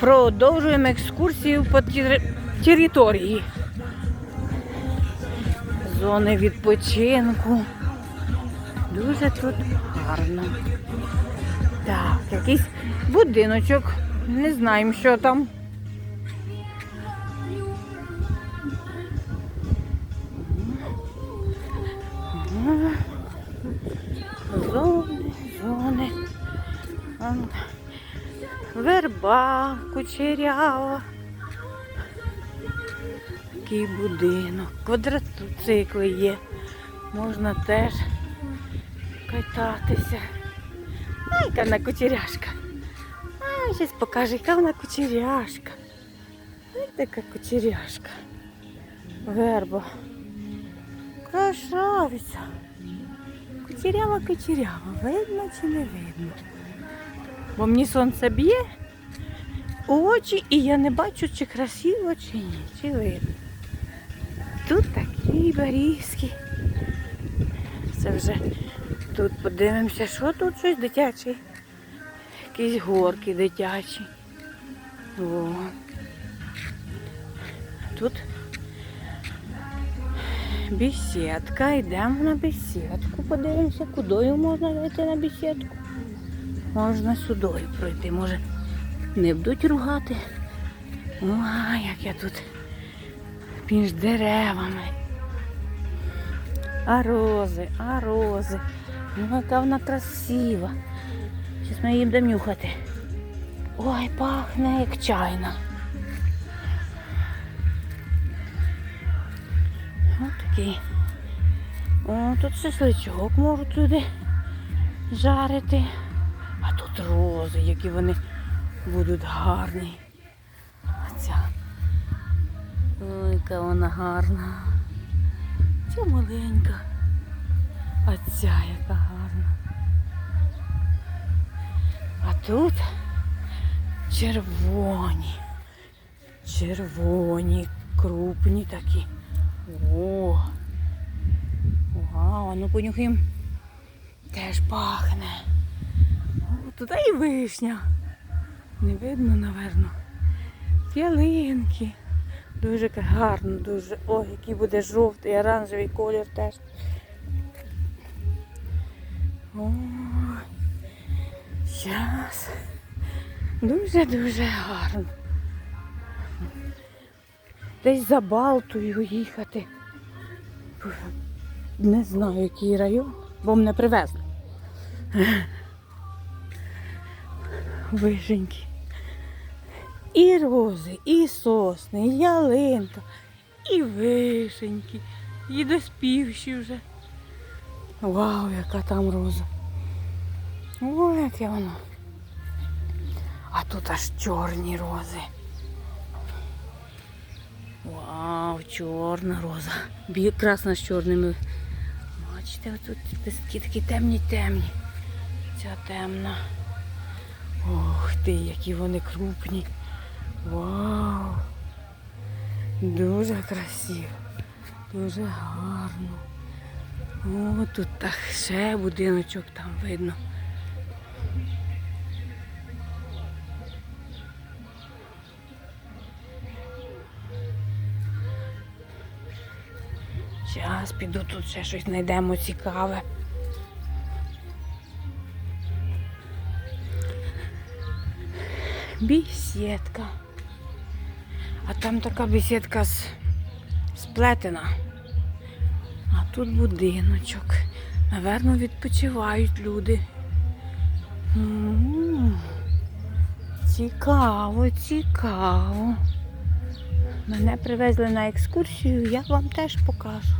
Продовжуємо екскурсію по території. Зони відпочинку. Дуже тут гарно. Так, якийсь будиночок. Не знаємо, що там. Зони, зони. Верба, кучерява. Такий будинок. Квадроцикли є. Можна теж кататися. Ай, яка вона кучеряшка. Ай, зараз покаже, яка вона кучеряшка. Ай, така кучеряшка. Верба. Красавиця. Кучерява, кучерява. Видно чи не видно? Бо мені сонце б'є у очі, і я не бачу, чи красиво, чи ні, чи видно. Тут такі берізки. Це вже тут подивимося, що тут щось дитяче. Якісь горки дитячі. О. Тут бесідка. Йдемо на бесідку, подивимося, кудою можна йти на бесідку. Можна сюдою пройти, може не будуть ругати. Ой, як я тут між деревами. А рози, а рози. Ну, яка вона красива. Зараз ми її будемо нюхати. Ой, пахне як чайна. Ось такий. О, тут шашличок можуть люди жарити. А тут рози, які вони будуть гарні. А ця. Ой, яка вона гарна. Ця маленька. А ця яка гарна. А тут червоні. Червоні, крупні такі. О! Вау, ну понюхаємо. Теж пахне. Тут і вишня. Не видно, напевно. Ялинки. Дуже гарно, дуже. Ой, який буде жовтий, оранжевий колір теж. Зараз. Дуже-дуже гарно. Десь за Балтою їхати. Не знаю, який район, бо мене привезли. Вишеньки. І рози, і сосни, і ялинка, і вишеньки, і доспівші вже. Вау, яка там роза. Ой, яке воно. А тут аж чорні рози. Вау, чорна роза. Красна з чорними. Бачите, тут листки такі темні-темні. Ця темна. Ти, які вони крупні. Вау! Дуже красиво, дуже гарно. О, тут так ще будиночок там видно. Зараз піду тут ще щось знайдемо цікаве. Бесідка. А там така бесідка з... сплетена. А тут будиночок. Наверно, відпочивають люди. М, Цікаво, цікаво. Мене привезли на екскурсію, я вам теж покажу.